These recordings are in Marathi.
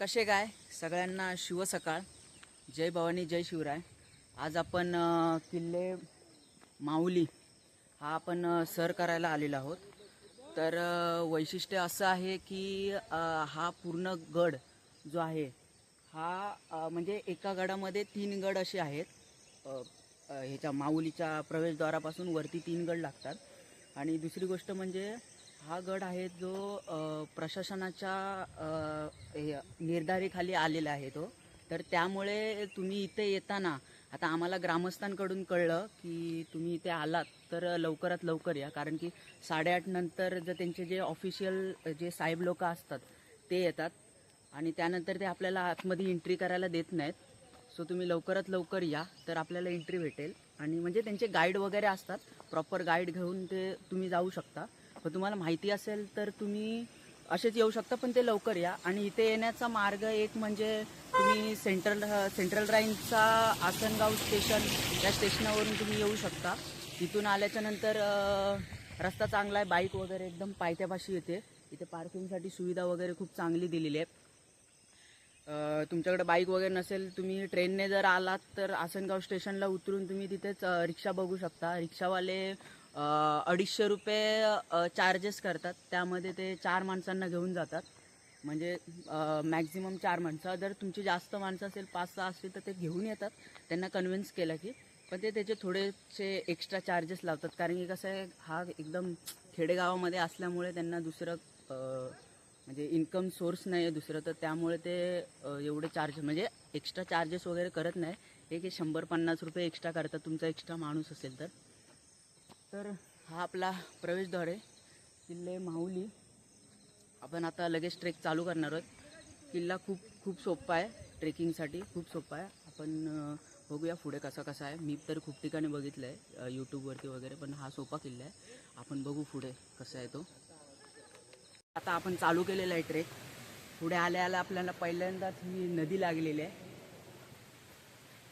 कसे काय? सगळ्यांना शिवसकाळ जय भवानी जय शिवराय. आज आपण किल्ले माऊली हा आपण सर करायला आलेलो आहोत. तर वैशिष्ट्य असं आहे की हा पूर्ण गड जो आहे हा म्हणजे एका गडामध्ये तीन गड असे आहेत. ह्याच्या माऊलीच्या प्रवेशद्वारापासून वरती तीन गड लागतात. आणि दुसरी गोष्ट म्हणजे हा गड आहे जो प्रशासनाच्या हे, निर्धारीखाली आलेला आहे तो. तर त्यामुळे तुम्ही इथे येताना आता आम्हाला ग्रामस्थांकडून कळलं की तुम्ही इथे आलात तर लवकरात लवकर या. कारण की साडेआठ नंतर जर त्यांचे जे ऑफिशियल जे साहेब लोक असतात ते येतात. आणि त्यानंतर ते आपल्याला आतमध्ये एंट्री करायला देत नाहीत. सो तुम्ही लवकरात लवकर या. तर आपल्याला एंट्री भेटेल. आणि म्हणजे त्यांचे गाईड वगैरे असतात. प्रॉपर गाईड घेऊन ते तुम्ही जाऊ शकता. पण तुम्हाला माहिती असेल तर तुम्ही असेच येऊ शकता पण ते लवकर या. आणि इथे येण्याचा मार्ग एक म्हणजे तुम्ही सेंट्रल सेंट्रल राईनचा आसनगाव स्टेशन या स्टेशनावरून तुम्ही येऊ शकता. तिथून आल्याच्यानंतर रस्ता चांगला आहे बाईक वगैरे एकदम पायथ्यापाशी येते. इथे पार्किंगसाठी सुविधा वगैरे खूप चांगली दिलेली आहे तुमच्याकडे बाईक वगैरे नसेल तुम्ही ट्रेनने जर आलात तर आसनगाव स्टेशनला उतरून तुम्ही तिथेच रिक्षा बघू शकता. रिक्षावाले अडीचशे रुपये चार्जेस करतात. त्यामध्ये ते चार माणसांना घेऊन जातात. म्हणजे मॅक्झिमम चार माणसं. जर तुमची जास्त माणसं असेल पाच सहा असतील तर ते घेऊन येतात. त्यांना कन्व्हिन्स केलं की पण ते त्याचे थोडेसे एक्स्ट्रा चार्जेस लावतात. कारण की कसं आहे हा एकदम खेडेगावामध्ये असल्यामुळे त्यांना दुसरं म्हणजे इन्कम सोर्स नाही आहे दुसरं. तर त्यामुळे ते एवढे चार्ज म्हणजे एक्स्ट्रा चार्जेस वगैरे करत नाही. एक हे शंभर पन्नास रुपये एक्स्ट्रा करतात. तुमचा एक्स्ट्रा माणूस असेल तर. तर हा आपला प्रवेशद्वार आहे. किल्ले माहुली. आपण आता लगेच ट्रेक चालू करणार आहोत. किल्ला खूप खूप सोपा आहे. ट्रेकिंगसाठी खूप सोपा आहे. आपण बघूया पुढे कसा कसा आहे. मी तर खूप ठिकाणी बघितलं आहे यूट्यूबवरती वगैरे पण हा सोपा किल्ला आहे. आपण बघू पुढे कसा आहे तो. आता आपण चालू केलेला आहे ट्रेक. पुढे आल्या आल्या आपल्याला पहिल्यांदाच ही नदी लागलेली आहे.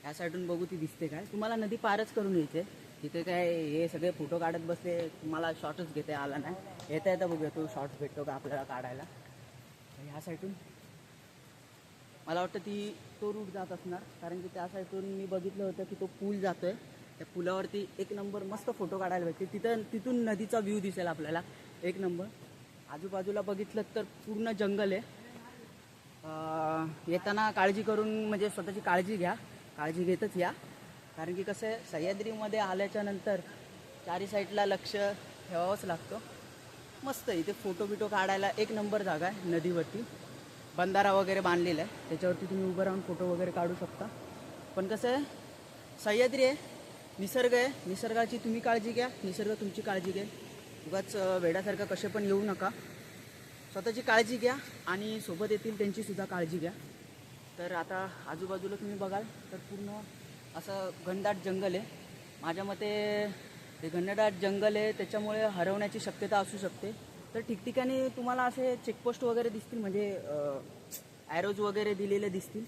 या साईडून बघू ती दिसते काय. तुम्हाला नदी पारच करून यायचे तिथे काय हे सगळे फोटो काढत बसले. तुम्हाला शॉर्टच घेते आला नाही. येता येता बघूया तो शॉर्ट भेटतो का आपल्याला काढायला. ह्या साईडून मला वाटतं ती तो रूट जात असणार. कारण की त्या साईडून मी बघितलं होतं की तो पूल जातो आहे त्या पुलावरती एक नंबर मस्त फोटो काढायला भेटते. तिथं तिथून नदीचा व्ह्यू दिसेल आपल्याला. एक नंबर आजूबाजूला बघितलं तर पूर्ण जंगल आहे. येताना काळजी करून म्हणजे स्वतःची काळजी घ्या. काळजी घेतच या. कारण की कसं आहे सह्याद्रीमध्ये आल्याच्यानंतर चारी साईडला लक्ष ठेवावंच लागतं. मस्त इथे फोटो बिटो काढायला एक नंबर जागा आहे नदीवरती. बंधारा वगैरे बांधलेला आहे त्याच्यावरती तुम्ही उभं राहून फोटो वगैरे काढू शकता. पण कसं आहे सह्याद्री आहे निसर्ग आहे निसर्गाची तुम्ही काळजी घ्या निसर्ग तुमची काळजी घ्या उगाच वेड्यासारखं कसे पण येऊ नका. स्वतःची काळजी घ्या आणि सोबत येतील त्यांचीसुद्धा काळजी घ्या. तर आता आजूबाजूला तुम्ही बघाल तर पूर्ण असं घनदाट जंगल आहे. माझ्या मते ते घनदाट जंगल आहे त्याच्यामुळे हरवण्याची शक्यता असू शकते. तर ठिकठिकाणी तुम्हाला असे चेकपोस्ट वगैरे दिसतील म्हणजे ॲरोज वगैरे दिलेले दिसतील.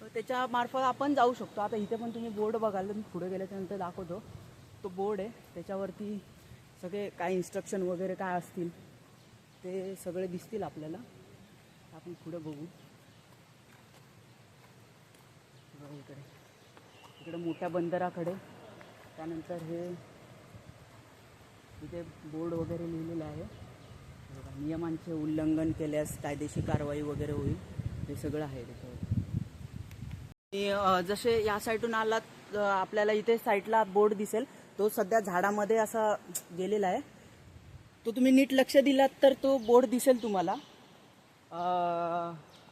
तर त्याच्या मार्फत आपण जाऊ शकतो. आता इथे पण तुम्ही बोर्ड बघाल तर मी पुढे गेल्याच्यानंतर दाखवतो. तो बोर्ड आहे. त्याच्यावरती सगळे काय इन्स्ट्रक्शन वगैरे काय असतील ते सगळे दिसतील आपल्याला. आपण पुढे बघू इकडे. इकडे मोठ्या बंदराकडे. त्यानंतर हे इथे बोर्ड वगैरे लिहिलेलं आहे. नियमांचे उल्लंघन केल्यास कायदेशीर कारवाई वगैरे होईल. हे सगळं आहे त्याच्यावर. आणि जसे या साईडून आलात आपल्याला इथे साईडला बोर्ड दिसेल. तो सध्या झाडामध्ये असा गेलेला आहे. तो तुम्ही नीट लक्ष दिलात तर तो बोर्ड दिसेल तुम्हाला.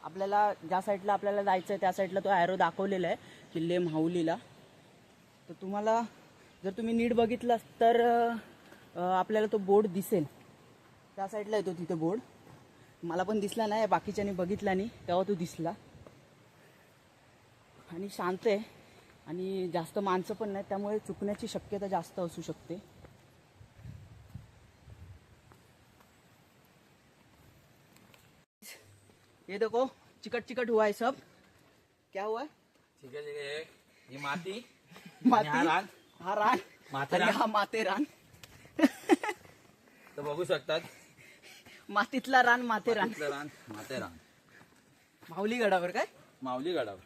आपल्याला ज्या साईडला आपल्याला जायचं आहे त्या साईडला तो ॲरो दाखवलेला आहे. किल्ले माहुलीला तर तुम्हाला जर तुम्ही नीट बघितलं तर आपल्याला तो बोर्ड दिसेल. त्या साईडला येतो तिथे बोर्ड. मला पण दिसला नाही बाकीच्यानी बघितला नाही तेव्हा तो दिसला. आणि शांत आहे. आणि जास्त माणसं पण नाही त्यामुळे चुकण्याची शक्यता जास्त असू शकते. ये देखो चिकट चिकट हुआ है सब. क्या हुआ? है ठीक आहे ठीक आहे. ही माती. आणि हा रान. हा रान? माथेरान. आणि हा माथेरान तर बघू शकतात. मातीतला रान माथेरान मातीतलं रान माथेरान माऊली गडावर काय? माऊली गडावर.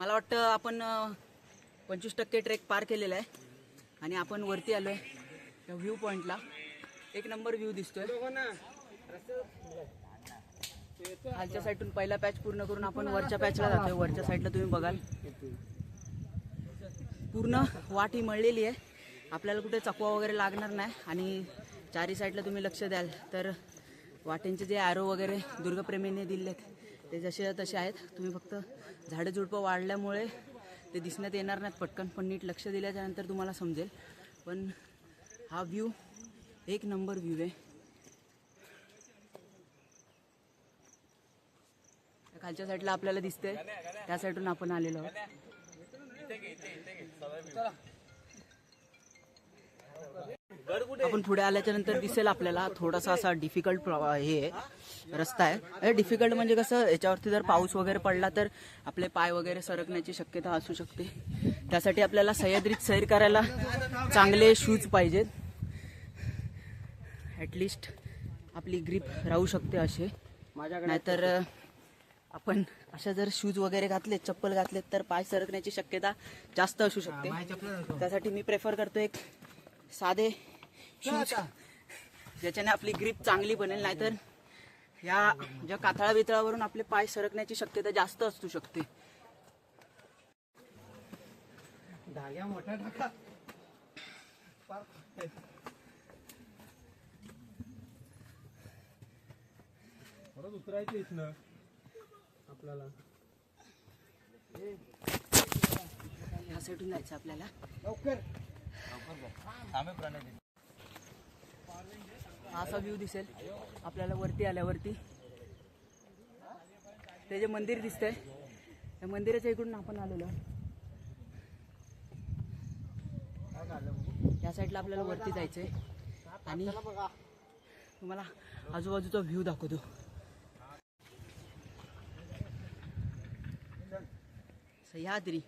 मला वाटतं आपण पंचवीस टक्के ट्रेक पार केलेला आहे. आणि आपण वरती आलोय त्या व्ह्यू पॉइंटला एक नंबर व्ह्यू दिसतोय. खालच्या साईडून पहिला पॅच पूर्ण करून आपण वरच्या पॅचला जातोय. वरच्या साईडला तुम्ही बघाल. पूर्ण वाट ही मळलेली आहे. आपल्याला कुठे चकवा वगैरे लागणार नाही. आणि चारी साईडला तुम्ही लक्ष द्याल. तर वाटेंचे जे ॲरो वगैरे दुर्गप्रेमीने दिलेत ते जसे तसे आहेत. तुम्ही फक्त झाडं झुडपं वाढल्यामुळे ते दिसण्यात येणार नाहीत. पटकन पण नीट लक्ष दिल्याच्यानंतर तुम्हाला समजेल. पण हा व्ह्यू एक नंबर व्ह्यू आहे. त्या खालच्या साईडला आपल्याला दिसतंय. त्या साईडून आपण आलेलो आहोत. आपण पुढे आल्याच्यानंतर दिसेल आपल्याला. थोडासा असा डिफिकल्ट हे रस्ता आहे. डिफिकल्ट म्हणजे कसं याच्यावरती जर पाऊस वगैरे पडला तर आपले पाय वगैरे सरकण्याची शक्यता असू शकते. त्यासाठी आपल्याला सह्याद्रीत सैर करायला चांगले शूज पाहिजेत. ॲटलिस्ट आपली ग्रीप राहू शकते असे. नाहीतर अं, आपण अशा जर शूज वगैरे घातलेत चप्पल घातलेत तर पाय सरकण्याची शक्यता जास्त असू शकते. त्यासाठी मी प्रेफर करतो एक साधे ज्याच्याने आपली ग्रीप चांगली बनेल नाहीतर या ज्या कातळा बितळावरून आपले पाय सरकण्याची शक्यता जास्त असू शकते. धाग्या मोठा टाका. परत उतरायचं इथनं आपल्याला. ह्या साईडून जायचं आपल्याला. लवकर. थांबे प्रणय हा असा व्ह्यू दिसेल. आपल्याला वरती आल्यावरती. ते जे मंदिर दिसतंय त्या मंदिराच्या इकडून आपण आलेलो या साईडला आपल्याला वरती जायचंय. आणि तुम्हाला आजूबाजूचा व्ह्यू दाखवतो. सह्याद्री.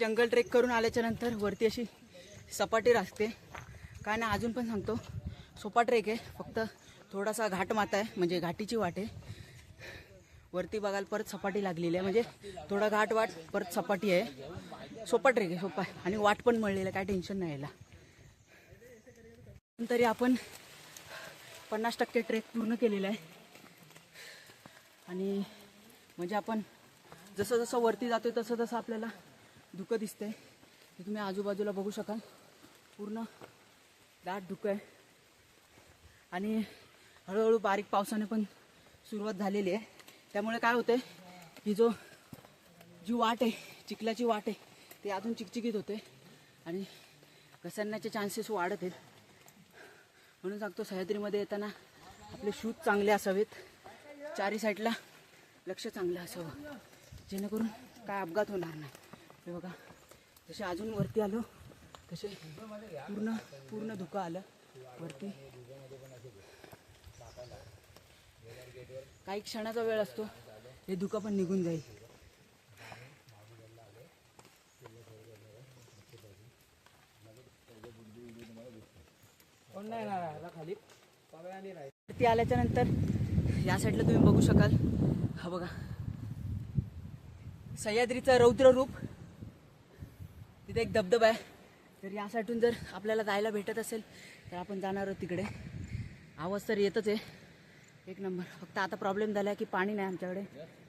जंगल ट्रेक करून आल्याच्यानंतर वरती अशी सपाटी राहते काय नाही अजून पण सांगतो. सोपा ट्रेक आहे. फक्त थोडासा घाट माता आहे म्हणजे घाटीची वाट आहे. वरती बघाल परत सपाटी लागलेली आहे. म्हणजे थोडा घाट वाट परत सपाटी आहे. सोपा ट्रेक आहे सोपा आहे. आणि वाट पण मळलेलं आहे काय टेन्शन नाही यायला तरी आपण पन्नास टक्के ट्रेक पूर्ण केलेला आहे. आणि म्हणजे आपण जसं जसं वरती जातोय तसं तसं आपल्याला धुकं दिसतंय. हे तुम्ही आजूबाजूला बघू शकाल. पूर्ण दाट धुकं आहे. आणि हळूहळू बारीक पावसाने पण सुरुवात झालेली आहे. त्यामुळे काय होतंय ही जो जी वाट आहे चिखलाची वाट आहे ती अजून चिकचिकीत होते. आणि घसरण्याचे चान्सेस वाढत आहेत. म्हणून सांगतो सह्याद्रीमध्ये येताना आपले शूज चांगले असावेत. चारी साईडला लक्ष चांगलं असावं. जेणेकरून काय अपघात होणार नाही. हे बघा जसे अजून वरती आलो तसे पूर्ण पूर्ण धुकं आलं वरती. काही क्षणाचा वेळ असतो हे धुकं पण निघून जाईल. कोण नाही खाली. वरती आल्याच्यानंतर या साईडला तुम्ही बघू शकाल. हा बघा. सह्याद्रीचं रौद्र रूप तिथे एक धबधबा आहे. तर या साईडून जर आपल्याला जायला भेटत असेल तर आपण जाणार आहोत तिकडे. आवाज तर येतच आहे. एक नंबर. फक्त आता प्रॉब्लेम झाला आहे की पाणी नाही आमच्याकडे.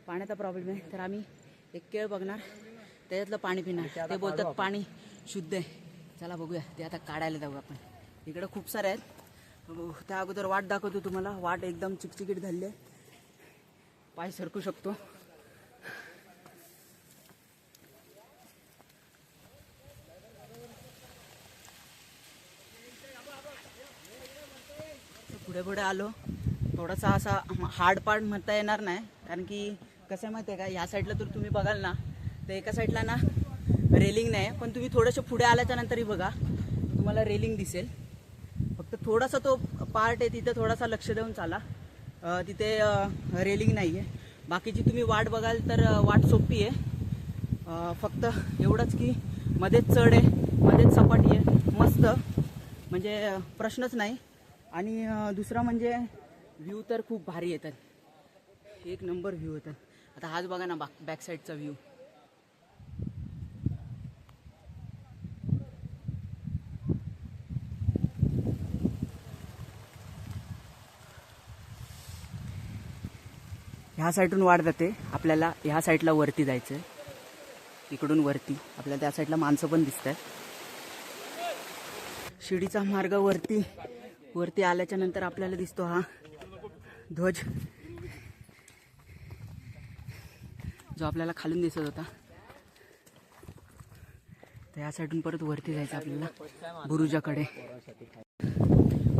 पाण्याचा प्रॉब्लेम आहे. तर आम्ही एक केळ बघणार. त्याच्यातलं पाणी पिणार. ते बोलतात पाणी शुद्ध आहे. चला बघूया. ते आता काढायला जाऊ आपण. इकडे खूप सारे आहेत. त्या अगोदर वाट दाखवतो तुम्हाला. वाट एकदम चिकचिकीट झाली आहे. पाय सरकू शकतो. पुढे पुढे आलो. थोडासा असा हार्ड पार्ट म्हणता येणार नाही. कारण की कसं आहे माहिती आहे का ह्या साईडला तर तुम्ही बघाल ना तर एका साईडला ना रेलिंग नाही पण तुम्ही थोडंसं पुढे आल्याच्या नंतरही बघा. तुम्हाला रेलिंग दिसेल. फक्त थोडासा तो पार्ट आहे तिथे थोडासा लक्ष देऊन चाला. तिथे रेलिंग नाही आहे बाकीची तुम्ही वाट बघाल तर वाट सोपी आहे. फक्त एवढंच की मध्येच चढ आहे मध्येच सपाटी आहे मस्त. म्हणजे प्रश्नच नाही. आणि दुसरा म्हणजे व्ह्यू तर खूप भारी येतात. एक नंबर व्ह्यू येतात. आता हाच बघा ना बॅक बॅक साईडचा व्ह्यू. ह्या साईडून वाढ जाते. आपल्याला ह्या साईडला वरती जायचं आहे इकडून वरती. आपल्याला त्या साईडला माणसं पण दिसत आहेत शिडीचा मार्ग वरती. वरती आल्याच्यानंतर आपल्याला दिसतो हा ध्वज. जो आपल्याला खालून दिसत होता. तर या साईडून परत वरती जायचं आपल्याला बुरुजाकडे.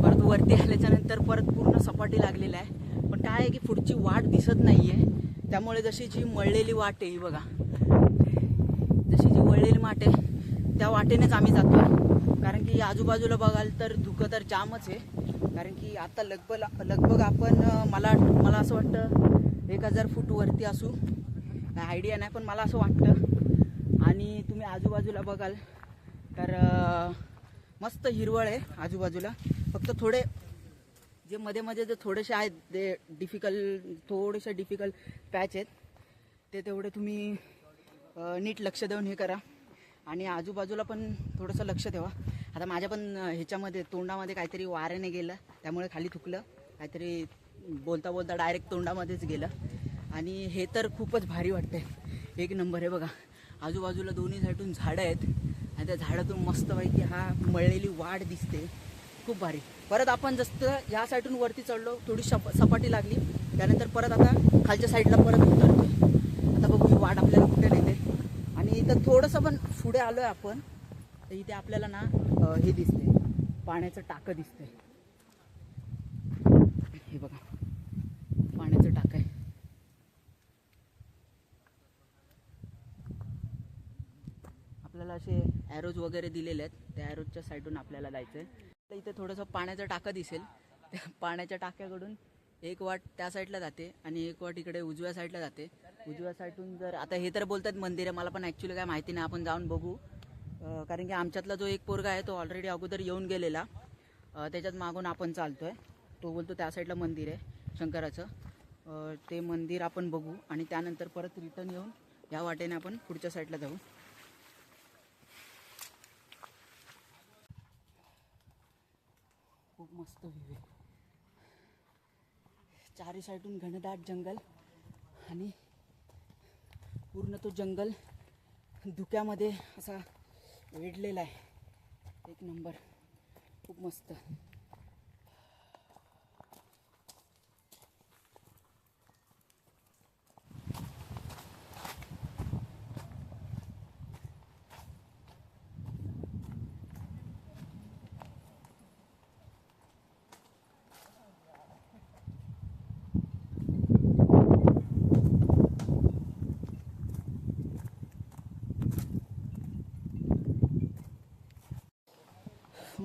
परत वरती आल्याच्यानंतर परत पूर्ण सपाटी लागलेला आहे. पण काय आहे की पुढची वाट दिसत नाही आहे त्यामुळे जशी जी मळलेली वाट आहे ही बघा. जशी जी वळलेली वाट आहे त्या वाटेनेच आम्ही जातो कारण की आजूबाजूला बघाल तर धुकं तर जामच आहे. कारण की आता लगभग लगभग आपण मला मला असं वाटतं एक हजार फूट वरती असू. काय आयडिया नाही पण मला असं वाटतं. आणि तुम्ही आजूबाजूला बघाल तर मस्त हिरवळ आहे आजूबाजूला. फक्त थोडे जे मध्ये मध्ये जे थोडेसे आहेत ते डिफिकल्ट थोडेसे डिफिकल्ट पॅच आहेत. ते तेवढे तुम्ही नीट लक्ष देऊन हे करा. आणि आजूबाजूला पण थोडंसं लक्ष ठेवा. आता माझ्या पण ह्याच्यामध्ये तोंडामध्ये काहीतरी वाऱ्याने गेलं. त्यामुळे खाली थुकलं. काहीतरी बोलता बोलता डायरेक्ट तोंडामध्येच गेलं. आणि हे तर खूपच भारी वाटतंय. एक नंबर आहे बघा. आजूबाजूला दोन्ही साईडून झाडं आहेत. आणि त्या झाडातून मस्तपैकी हा मळलेली वाढ दिसते. खूप भारी. परत आपण जसं या साईडून वरती चढलो थोडी सप सपाटी लागली. त्यानंतर परत आता खालच्या साईडला परत उतरतो आता बघू ही वाट आपल्याला कुठे नेते. आणि इथं थोडंसं पण पुढे आलोय आपण तर इथे आपल्याला ना हे दिसते पाण्याचं टाकं दिसतंय. हे बघा. पाण्याचं टाकं आहे. आपल्याला असे ॲरोज वगैरे दिलेले आहेत. त्या ॲरोजच्या साईडून आपल्याला जायचं आहे तर इथे थोडंसं पाण्याचं टाकं दिसेल. त्या पाण्याच्या टाक्याकडून एक वाट त्या साईडला जाते आणि एक वाट इकडे उजव्या साईडला जाते. उजव्या साईडून जर आता हे तर बोलतात मंदिर आहे मला पण ॲक्च्युली काय माहिती नाही आपण जाऊन बघू. कारण की आमच्यातला जो एक पोरगा आहे तो ऑलरेडी अगोदर येऊन गेलेला. त्याच्यात मागून आपण चालतोय. तो बोलतो त्या साईडला मंदिर आहे शंकराचं. ते मंदिर आपण बघू आणि त्यानंतर परत रिटर्न येऊन या वाटेने आपण पुढच्या साईडला जाऊ. खूप मस्त व्ह्यू आहे. चारी साईडून घनदाट जंगल आणि पूर्ण तो जंगल धुक्यामध्ये असा वेढलेला आहे. एक नंबर. खूप मस्त.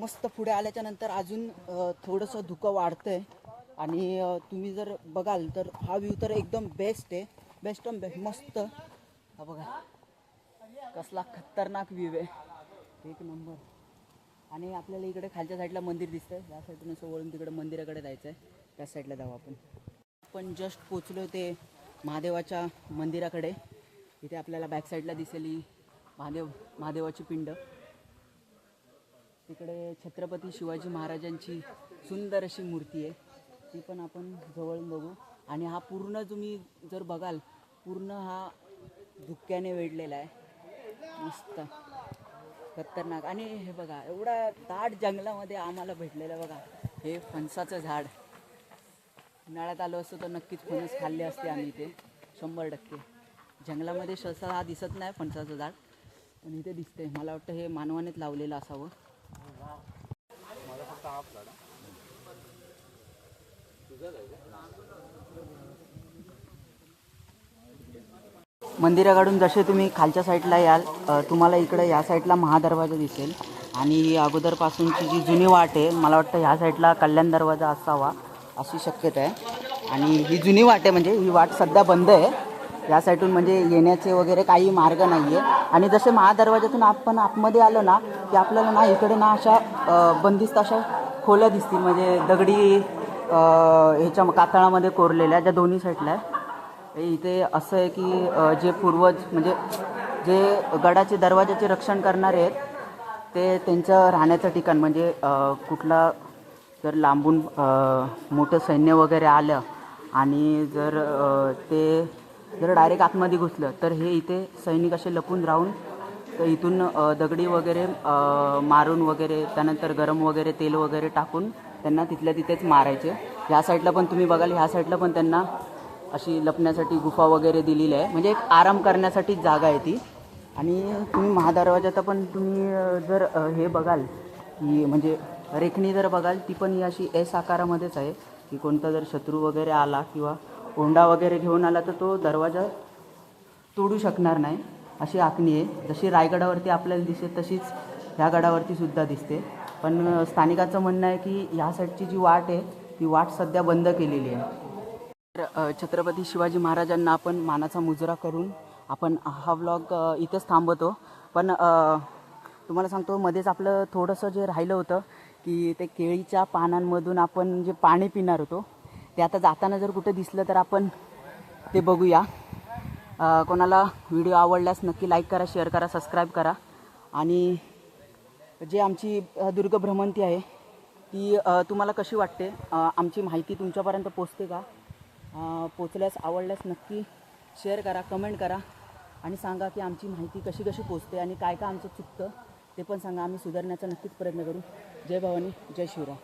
मस्त पुढे आल्याच्यानंतर अजून थोडंसं धुकं वाढतंय. आणि तुम्ही जर बघाल तर हा व्ह्यू तर एकदम बेस्ट आहे. बेस्ट बेस्ट मस्त. हा बघा. कसला खतरनाक व्ह्यू आहे. एक नंबर. आणि आपल्याला इकडे खालच्या साईडला मंदिर दिसतंय. या साईडून असं वळून तिकडे मंदिराकडे जायचं आहे त्या साईडला जाऊ आपण. आपण जस्ट पोचलो ते महादेवाच्या मंदिराकडे. इथे आपल्याला बॅक साईडला दिसेल महादेव महादेवाची पिंड. तिकडे छत्रपती शिवाजी महाराजांची सुंदर अशी मूर्ती आहे. ती पण आपण जवळून बघू. आणि हा पूर्ण तुम्ही जर बघाल पूर्ण हा धुक्याने वेढलेला आहे. मस्त. खतरनाक. आणि हे बघा एवढा दाट जंगलामध्ये आम्हाला भेटलेलं बघा. हे फणसाचं झाड. उन्हाळ्यात आलो असतो तर नक्कीच फणस खाल्ले असते आम्ही इथे. शंभर टक्के. जंगलामध्ये सहसा हा दिसत नाही फणसाचं झाड. पण इथे दिसते मला वाटतं हे मानवानेच लावलेलं असावं. मंदिराकडून जसे तुम्ही खालच्या साईडला याल तुम्हाला इकडे या साईडला महादरवाजा दिसेल. आणि अगोदरपासूनची जी जुनी वाट आहे मला वाटतं ह्या साईडला कल्याण दरवाजा असावा अशी शक्यता आहे. आणि ही जुनी वाट आहे म्हणजे ही वाट सध्या बंद आहे. या साईडून म्हणजे येण्याचे वगैरे काही मार्ग नाही आहे आणि जसे महादरवाजातून आपण आतमध्ये आलो ना की आपल्याला ना इकडे ना अशा बंदिस्त अशा खोल्या दिसतील म्हणजे दगडी ह्याच्या कातळामध्ये कोरलेल्या ज्या दोन्ही साईडला आहे इथे असं आहे की जे पूर्वज म्हणजे जे गडाचे दरवाजाचे रक्षण करणारे आहेत ते त्यांचं राहण्याचं ठिकाण म्हणजे कुठला जर लांबून मोठं सैन्य वगैरे आलं आणि जर ते जर डायरेक्ट आतमध्ये घुसलं तर हे इथे सैनिक असे लपून राहून तर इथून दगडी वगैरे मारून वगैरे त्यानंतर गरम वगैरे तेल वगैरे टाकून त्यांना तिथल्या तिथेच मारायचे. ह्या साईडला पण तुम्ही बघाल ह्या साईडला पण त्यांना अशी लपण्यासाठी गुफा वगैरे दिलेली आहे. म्हणजे एक आराम करण्यासाठी जागा आहे ती. आणि तुम्ही महादरवाजाचा पण तुम्ही जर हे बघाल की म्हणजे रेखणी जर बघाल ती पण ही अशी एस आकारामध्येच आहे की कोणता जर शत्रू वगैरे आला किंवा ओंडा वगैरे घेऊन आला तर तो दरवाजा तोडू शकणार नाही. अशी आखणी आहे. जशी रायगडावरती आपल्याला दिसते तशीच ह्या गडावरती सुद्धा दिसते. पण स्थानिकाचं म्हणणं आहे की ह्या साईडची जी वाट आहे ती वाट सध्या बंद केलेली आहे. तर छत्रपती शिवाजी महाराजांना आपण मानाचा मुजरा करून आपण हा व्लॉग इथेच थांबवतो. पण तुम्हाला सांगतो मध्येच आपलं थोडंसं जे राहिलं होतं की ते केळीच्या पानांमधून आपण जे पाणी पिणार होतो ते आता जाताना जर कुठं दिसलं तर आपण ते बघूया. कोणाला व्हिडिओ आवडल्यास नक्की लाईक करा शेअर करा सबस्क्राईब करा. आणि जे आमची दुर्ग भ्रमंती आहे ती तुम्हाला कशी वाटते? आमची माहिती तुमच्यापर्यंत पोचते का? पोचल्यास आवडल्यास नक्की शेअर करा कमेंट करा आणि सांगा की आमची माहिती कशी कशी पोचते आणि काय काय आमचं चुकतं ते पण सांगा. आम्ही सुधारण्याचा नक्कीच प्रयत्न करू. जय भवानी जय शिवराय.